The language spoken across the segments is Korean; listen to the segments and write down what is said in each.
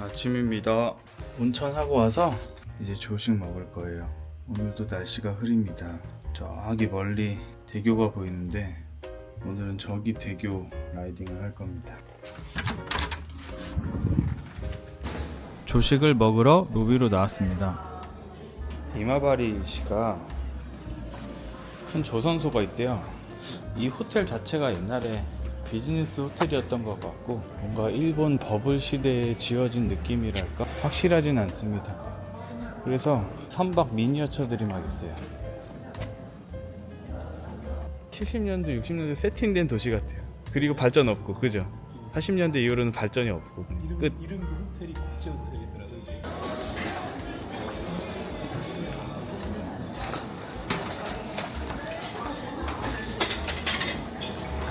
아침입니다. 온천하고 와서 이제 조식 먹을 거예요. 오늘도 날씨가 흐립니다. 저기 멀리 대교가 보이는데 오늘은 저기 대교 라이딩을 할 겁니다. 조식을 먹으러 로비로 나왔습니다. 이마바리 씨가 큰 조선소가 있대요. 이 호텔 자체가 옛날에 비즈니스 호텔이었던 것 같고 뭔가 일본 버블 시대에 지어진 느낌이랄까 확실하진 않습니다. 그래서 선박 미니어처들이 막 있어요. 70년대, 60년대 세팅된 도시 같아요. 그리고 발전 없고, 그죠? 80년대 이후로는 발전이 없고 끝. 이름 그 호텔이 국제 호텔이더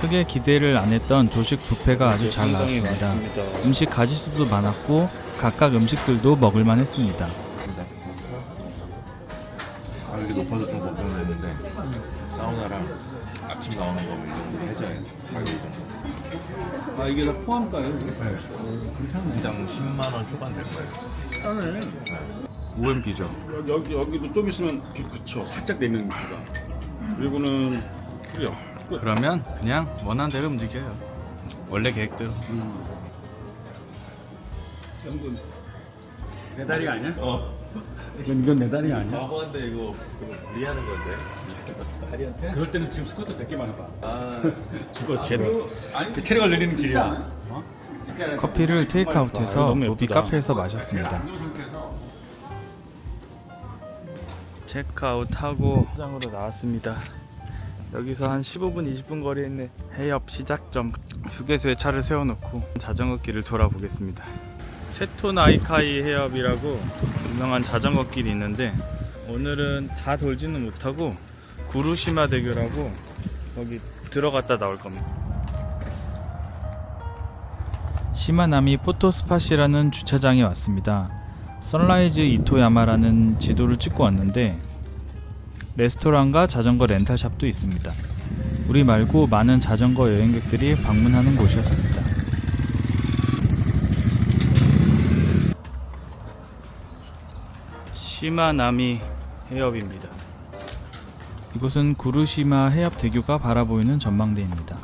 크게 기대를 안 했던 조식 뷔페가 아주 잘 상당히 나왔습니다. 음식 가지수도 많았고 각각 음식들도 먹을만 했습니다. 가격이 높아서 좀 걱정됐는데 사우나랑 아침 나오는 거이 정도 해줘야 가격이 정도 아 이게 다 포함가요? 인당 10만 원 초반 될 거예요 싸네. OMB죠. 여기 여기도 좀 있으면 그- 그쵸 살짝 내면 기가. 그리고는 그래요. 그러면 그냥 원하는 대로 움직여요. 원래 계획대로. 이건 내 다리 아니야? 어. 이건 이건 내 다리 아니야? 바보한데 이거 무리하는 건데 그럴 때는 지금 스쿼트 100개만 해봐. 아 그거 체력. 아니 체력을 늘리는 길이야. 어? 커피를 테이크아웃해서 너무 로비 예쁘다. 카페에서 마셨습니다. 체크아웃하고 장으로 나왔습니다. 여기서 한 15분, 20분 거리에 있는 해협 시작점 휴게소에 차를 세워놓고 자전거 길을 돌아보겠습니다. 세토 나이카이 해협이라고 유명한 자전거 길이 있는데 오늘은 다 돌지는 못하고 구루시마 대교라고 거기 들어갔다 나올 겁니다. 시마나미 포토스팟이라는 주차장에 왔습니다. 선라이즈 이토야마라는 지도를 찍고 왔는데 레스토랑과 자전거 렌탈샵도 있습니다. 우리 말고 많은 자전거 여행객들이 방문하는 곳이었습니다. 시마나미 해협입니다. 이곳은 구루시마 해협 대교가 바라보이는 전망대입니다.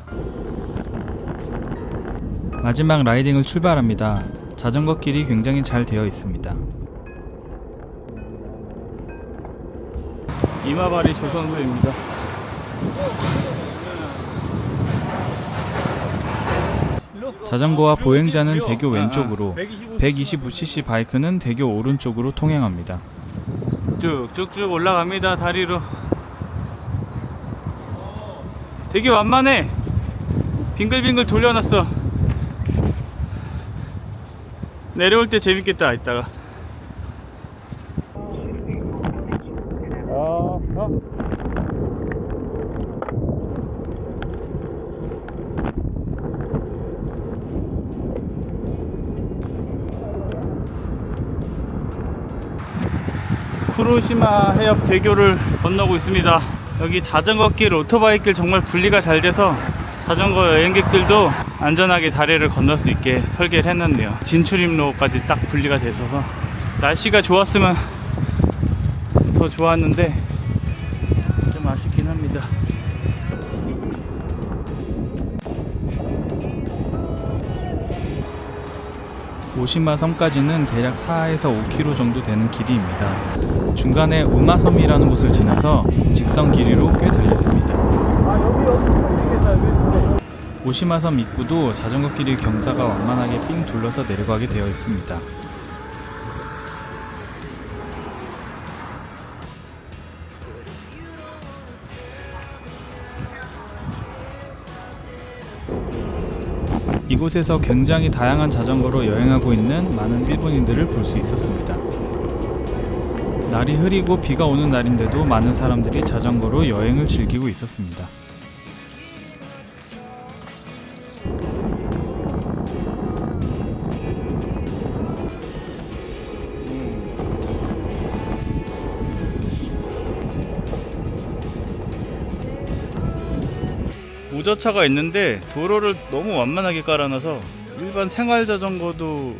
마지막 라이딩을 출발합니다. 자전거 길이 굉장히 잘 되어 있습니다. 이마바리 조선소입니다. 자전거와 보행자는 대교 왼쪽으로, 125cc 바이크는 대교 오른쪽으로 통행합니다. 쭉쭉쭉 올라갑니다 다리로 되게 완만해 빙글빙글 돌려놨어 내려올 때 재밌겠다 이따가 쿠로시마 해협 대교를 건너고 있습니다. 여기 자전거 길, 오토바이 길 정말 분리가 잘 돼서 자전거 여행객들도 안전하게 다리를 건널 수 있게 설계를 해놨네요. 진출입로까지 딱 분리가 돼서 날씨가 좋았으면 더 좋았는데 오시마 섬까지는 대략 4에서 5km 정도 되는 길이입니다. 중간에 우마섬이라는 곳을 지나서 직선 길이로 꽤 달렸습니다. 오시마섬 입구도 자전거 길이 경사가 완만하게 삥 둘러서 내려가게 되어 있습니다. 이곳에서 굉장히 다양한 자전거로 여행하고 있는 많은 일본인들을 볼 수 있었습니다. 날이 흐리고 비가 오는 날인데도 많은 사람들이 자전거로 여행을 즐기고 있었습니다. 우저차가 있는데 도로를 너무 완만하게 깔아놔서 일반 생활 자전거도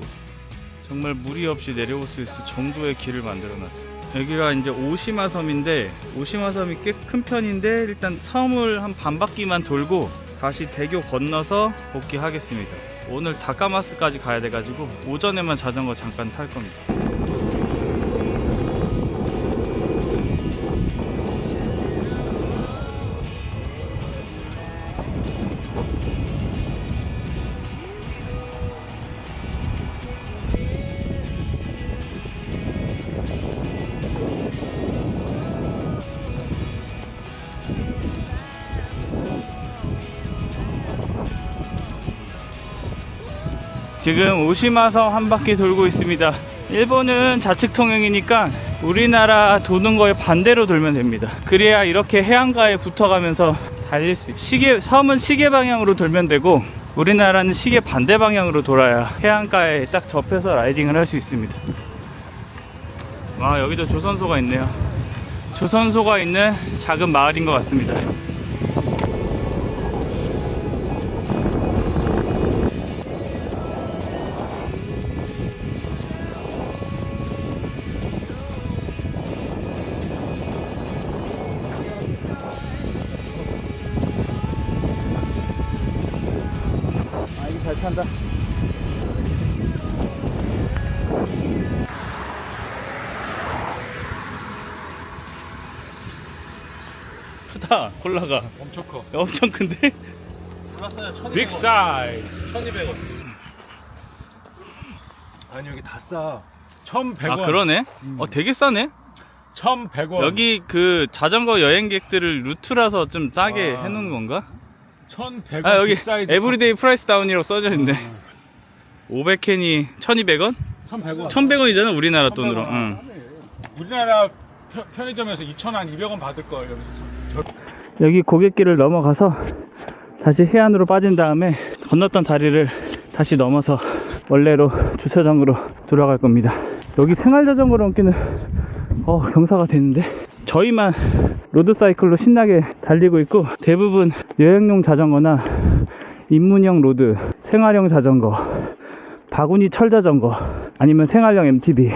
정말 무리 없이 내려올 수 있을 정도의 길을 만들어 놨어요. 여기가 이제 오시마 섬인데 오시마 섬이 꽤 큰 편인데 일단 섬을 한 반 바퀴만 돌고 다시 대교 건너서 복귀하겠습니다. 오늘 다카마스까지 가야 돼가지고 오전에만 자전거 잠깐 탈 겁니다. 지금 오시마섬 한 바퀴 돌고 있습니다. 일본은 좌측 통행이니까 우리나라 도는 거에 반대로 돌면 됩니다. 그래야 이렇게 해안가에 붙어가면서 달릴 수 있. 시계 섬은 시계 방향으로 돌면 되고 우리나라는 시계 반대 방향으로 돌아야 해안가에 딱 접해서 라이딩을 할 수 있습니다. 와 여기도 조선소가 있네요. 조선소가 있는 작은 마을인 것 같습니다. 탄다. 크다 콜라가 엄청 커. 엄청 큰데? 플러스는 1200원. 빅 사이즈 1200원. 아니 여기 다 싸. 1100원. 아 그러네 어 되게 싸네 1100원. 여기 그 자전거 여행객들을 루트라서 좀 싸게 와. 해놓은 건가? 1100원. 아 여기 빅사이즈 에브리데이 프라이스 다운이라고 써져 있네 500캔이 1200원? 1100원. 1100원이잖아 우리나라 돈으로 1100원. 응. 우리나라 편- 편의점에서 2,200원 받을 걸 여기서 저, 저 여기 고갯길을 넘어가서 다시 해안으로 빠진 다음에 건넜던 다리를 다시 넘어서 원래로 주차장으로 돌아갈 겁니다. 여기 생활 자전거로 옮기는 어, 경사가 되는데 저희만 로드사이클로 신나게 달리고 있고 대부분 여행용 자전거나 입문형 로드, 생활형 자전거, 바구니 철 자전거 아니면 생활형 MTB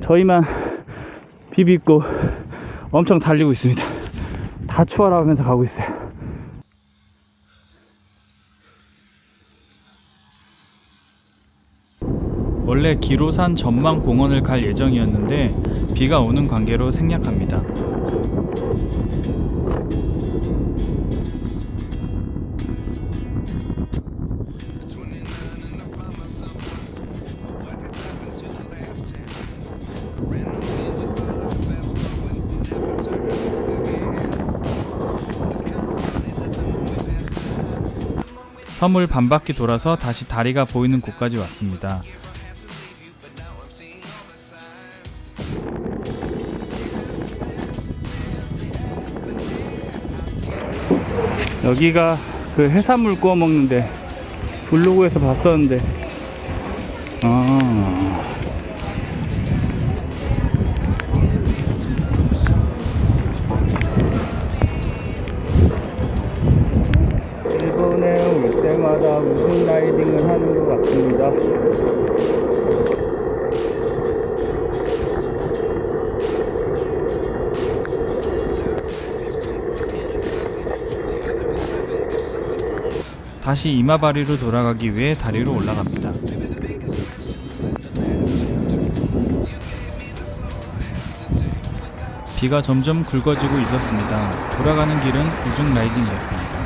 저희만 비비고 엄청 달리고 있습니다. 다 추월하 면서 가고 있어요. 원래 기로산 전망 공원을 갈 예정이었는데 비가 오는 관계로 생략합니다. 섬을 반바퀴 돌아서 다시 다리가 보이는 곳까지 왔습니다. 여기가 그 해산물 구워 먹는데 블로그에서 봤었는데 다시 이마바리로 돌아가기 위해 다리로 올라갑니다. 비가 점점 굵어지고 있었습니다. 돌아가는 길은 우중 라이딩이었습니다.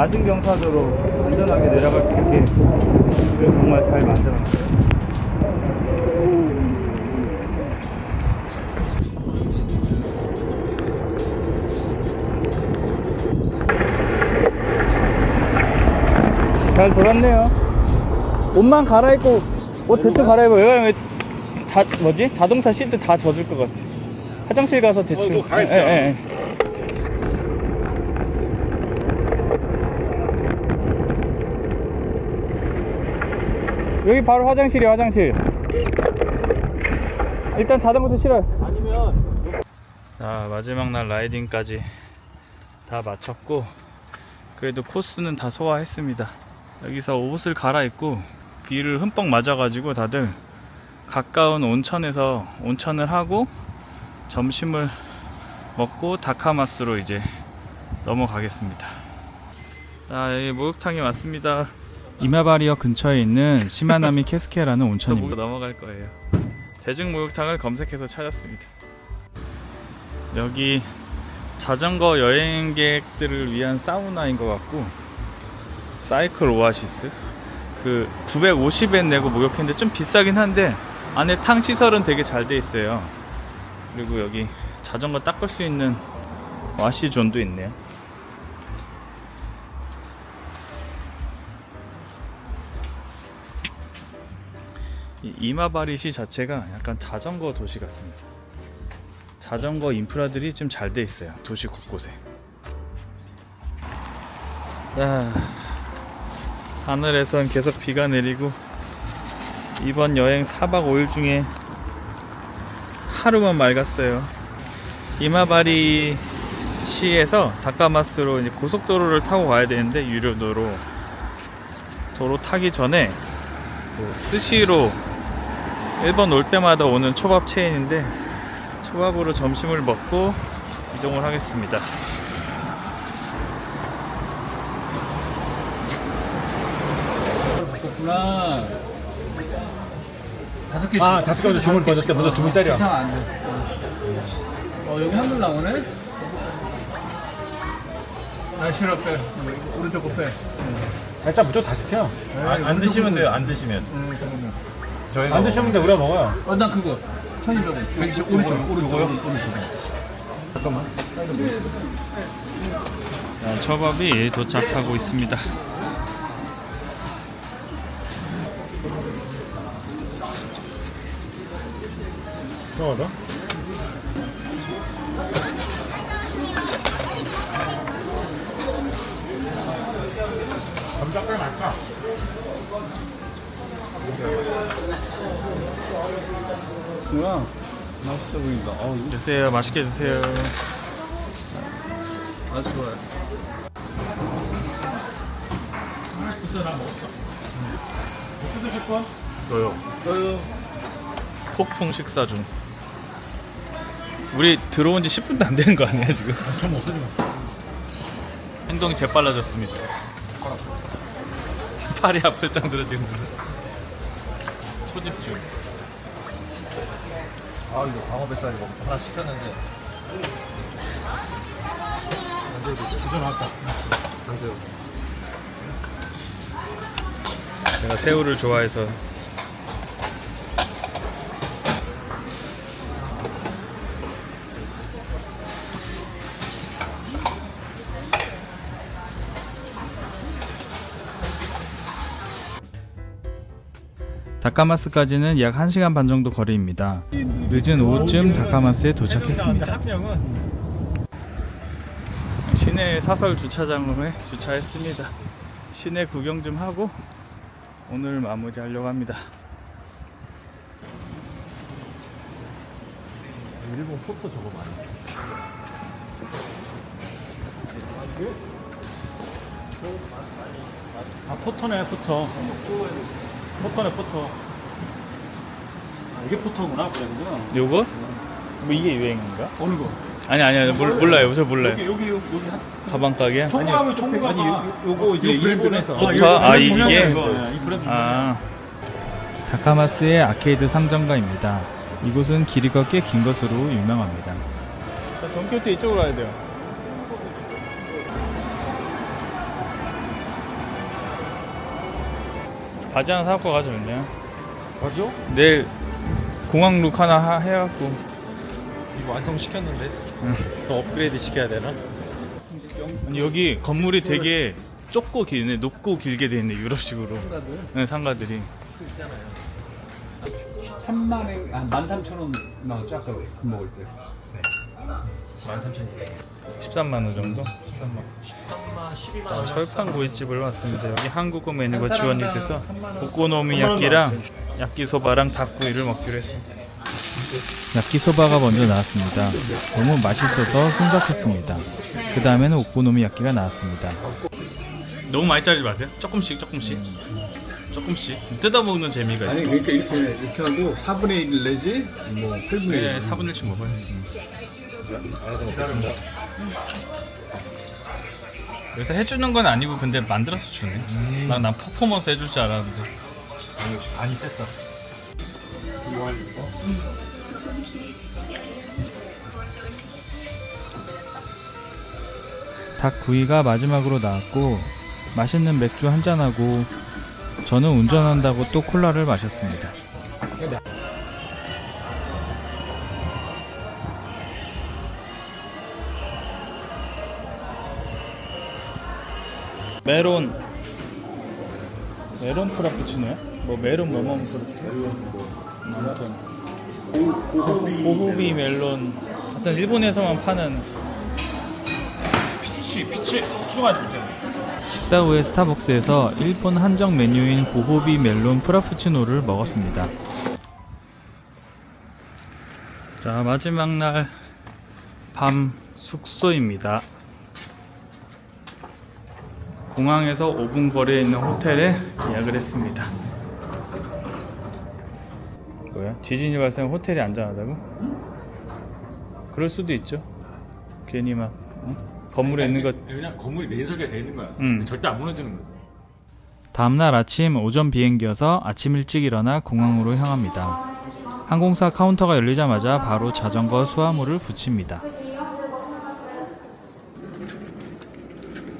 낮은 경사도로 안전하게 내려갈 수 있게 정말 잘 만들어놨어요. 잘 돌았네요. 옷만 갈아입고 옷 대충 갈아입어. 왜냐면 자 뭐지 자동차 시트 다 젖을 것 같아. 화장실 가서 대충. 어, 예, 예, 예. 여기 바로 화장실이 야 화장실. 일단 자전거도 실어요. 자 마지막 날 라이딩까지 다 마쳤고 그래도 코스는 다 소화했습니다. 여기서 옷을 갈아입고 비를 흠뻑 맞아가지고 다들 가까운 온천에서 온천을 하고 점심을 먹고 다카마스로 이제 넘어가겠습니다. 자 여기 목욕탕이 왔습니다. 이마바리역 근처에 있는 시마나미 캐스케라는 저 온천입니다. 넘어갈 거예요. 대중 목욕탕을 검색해서 찾았습니다. 여기 자전거 여행객들을 위한 사우나인 것 같고 사이클 오아시스 그 950엔 내고 목욕했는데 좀 비싸긴 한데 안에 탕 시설은 되게 잘 돼 있어요. 그리고 여기 자전거 닦을 수 있는 와시존도 있네요. 이 이마바리시 자체가 약간 자전거 도시 같습니다. 자전거 인프라들이 좀 잘 돼 있어요. 도시 곳곳에. 자, 하늘에선 계속 비가 내리고 이번 여행 4박 5일 중에 하루만 맑았어요. 이마바리 시에서 다카마스로 이제 고속도로를 타고 가야 되는데 유료도로 도로 타기 전에 그 스시로 일본 올 때마다 오는 초밥 체인인데 초밥으로 점심을 먹고 이동을 하겠습니다. 그렇구나. 다섯 개씩. 아 다섯 가지 주문 받을 때마다 주문 때려. 이상 안 돼. 어, 여기 한글 나오네? 아, 싫어, 빼. 오른쪽 거 빼. 일단 무조건 다 시켜. 안, 안 드시면 돼요, 안 드시면. 저희가. 안돼 우리가 먹어요. 어, 난 그거. 1200원. 120, 오른쪽, 오른쪽. 오른쪽. 자, 초밥이 도착하고 있습니다. 좋아하다. 뭐야? 맛있어 보인다. 어, 이거 드세요. 맛있게 드세요. 아주 좋아요. 저요. 폭풍 식사 중. 우리 들어온 지 10분도 안 되는 거 아니야 지금? 좀 없어지면. 행동이 재빨라졌습니다. 팔이 아플 정도로 지금 초집중. 아, 이거 광어 뱃살이 뭐 하나 시켰는데. 제가 새우를 좋아해서 다카마스까지는 약 1시간 반 정도 거리입니다. 늦은 오후쯤 다카마스에 도착했습니다. 시내 사설 주차장으로 주차했습니다. 시내 구경 좀 하고 오늘 마무리하려고 합니다. 일본 포토 저거 많이. 아 포토네 포토. 포토네 포토. 아, 이게 포토구나 그래구나. 요거? 뭐 이게 유행인가? 어느 거? 아니 아니 아니 몰, 몰라요. 저 몰라요. 여기 여기 여기 여기 한. 가방 가게? 총각하면 총각. 아니 요- 요거 이제 브랜드에서. 일본에서. 포토? 아, 이- 브랜드 이게? 이거. 이 브랜드. 아 다카마스의 아케이드 상점가입니다. 이곳은 길이 걷기 긴 것으로 유명합니다. 돈키호테 이쪽으로 가야 돼요. 바지 하나 사갖고 가자 그냥. 맞죠? 내일 공항 룩 하나 하- 해갖고 이거 완성시켰는데. 응. 또 업그레이드 시켜야 되나? 아니 여기 건물이 되게 좁고 길네, 높고 길게 돼 있네 유럽식으로. 네, 상가들이. 3만에 한 13,000원 나왔죠 아까 먹을 때 13만 원 정도? 13만. 13만 12만 원. 철판 구이집을 왔습니다. 여기 한국어 메뉴가 지원이 돼서 오코노미야끼랑 야끼소바랑 닭구이를 먹기로 했습니다. 야끼소바가 먼저 나왔습니다. 너무 맛있어서 순삭했습니다. 그 다음에는 오코노미야끼가 나왔습니다. 너무 많이 자르지 마세요. 조금씩 조금씩. 조금씩 뜯어먹는 재미가 아니 있어요. 그러니까 이렇게 이렇게 하고 4분의 1 내지 뭐 8분의 1 네, 4분의 1씩 먹어요. 여기서 해주는 건 아니고 근데 만들어서 주네. 난, 난 퍼포먼스 해줄 줄 알았는데. 간이 셌어. 닭구이가 마지막으로 나왔고 맛있는 맥주 한 잔하고 저는 운전한다고 또 콜라를 마셨습니다. 메론 메론 프라푸치노야? 뭐 메론 뭐뭐 프라푸치노? 아무튼 고후비 멜론 하여튼 일본에서만 파는 피치 피치 추가 주제 식사 후에 스타벅스에서 일본 한정 메뉴인 고호비 멜론 프라푸치노를 먹었습니다. 자 마지막 날 밤 숙소입니다 공항에서 5분 거리에 있는 호텔에 예약을 했습니다 뭐야? 지진이 발생 호텔이 안전하다고? 그럴 수도 있죠 괜히 막 어? 건물에 있는 것 그냥 건물이 내석이 돼 있는 거야. 음. 절대 안 무너지는 거야. 다음날 아침 오전 비행기여서 아침 일찍 일어나 공항으로 향합니다. 항공사 카운터가 열리자마자 바로 자전거 수화물을 붙입니다.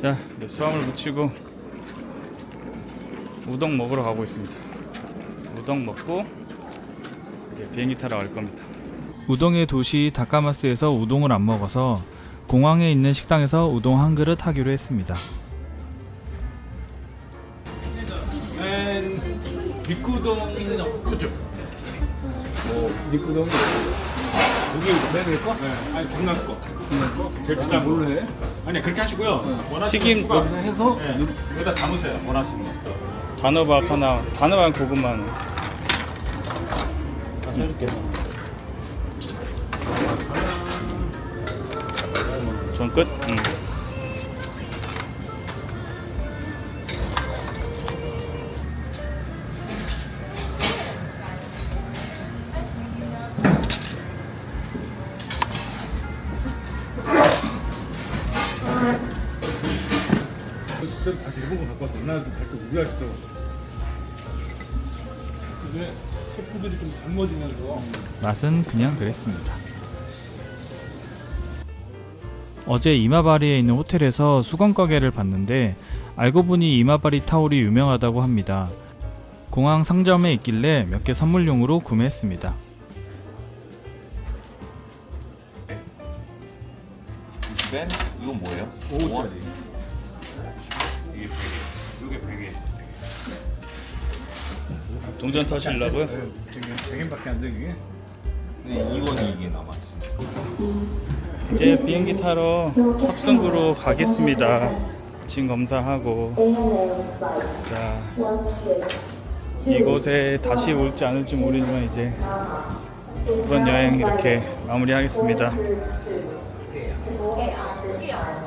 자, 이제 수화물 붙이고 우동 먹으러 가고 있습니다. 우동 먹고 이제 비행기 타러 갈 겁니다. 우동의 도시 다카마스에서 우동을 안 먹어서 공항에 있는 식당에서 우동 한 그릇 하기로 했습니다. 비쿠동은 없죠. 니꾸동 여기 매일 거? 네. 아니 중간 거. 그냥 거? 제일 비싼 거. 뭘로 해? 아니 그렇게 하시고요. 원하시는 튀김 거 그냥 해서 여기다 담으세요. 원하시는 거. 단호박 하나, 단호박 고구마는 해줄게. 전 끝. 응. 맛은 그냥 그랬습니다. 어제 이마바리에 있는 호텔에서 수건 가게를 봤는데 알고 보니 이마바리 타올이 유명하다고 합니다. 공항 상점에 있길래 몇 개 선물용으로 구매했습니다. 맨 이건 뭐예요? 5짜리. 이게 베개. 이게 베개. 동전 터시려고요? 되게 100엔밖에 안 되게 근데 2원이 이게 남았어. 이제 비행기 타러 탑승구로 가겠습니다. 진 검사하고 자 이곳에 다시 올지 않을지 모르지만 이제 이번 여행 이렇게 마무리하겠습니다.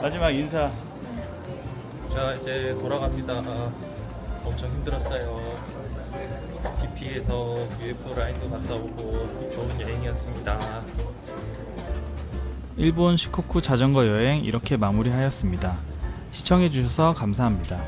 마지막 인사. 자 이제 돌아갑니다. 엄청 힘들었어요. BP에서 UFO 라인도 갔다 오고 좋은 여행이었습니다. 일본 시코쿠 자전거 여행 이렇게 마무리하였습니다. 시청해주셔서 감사합니다.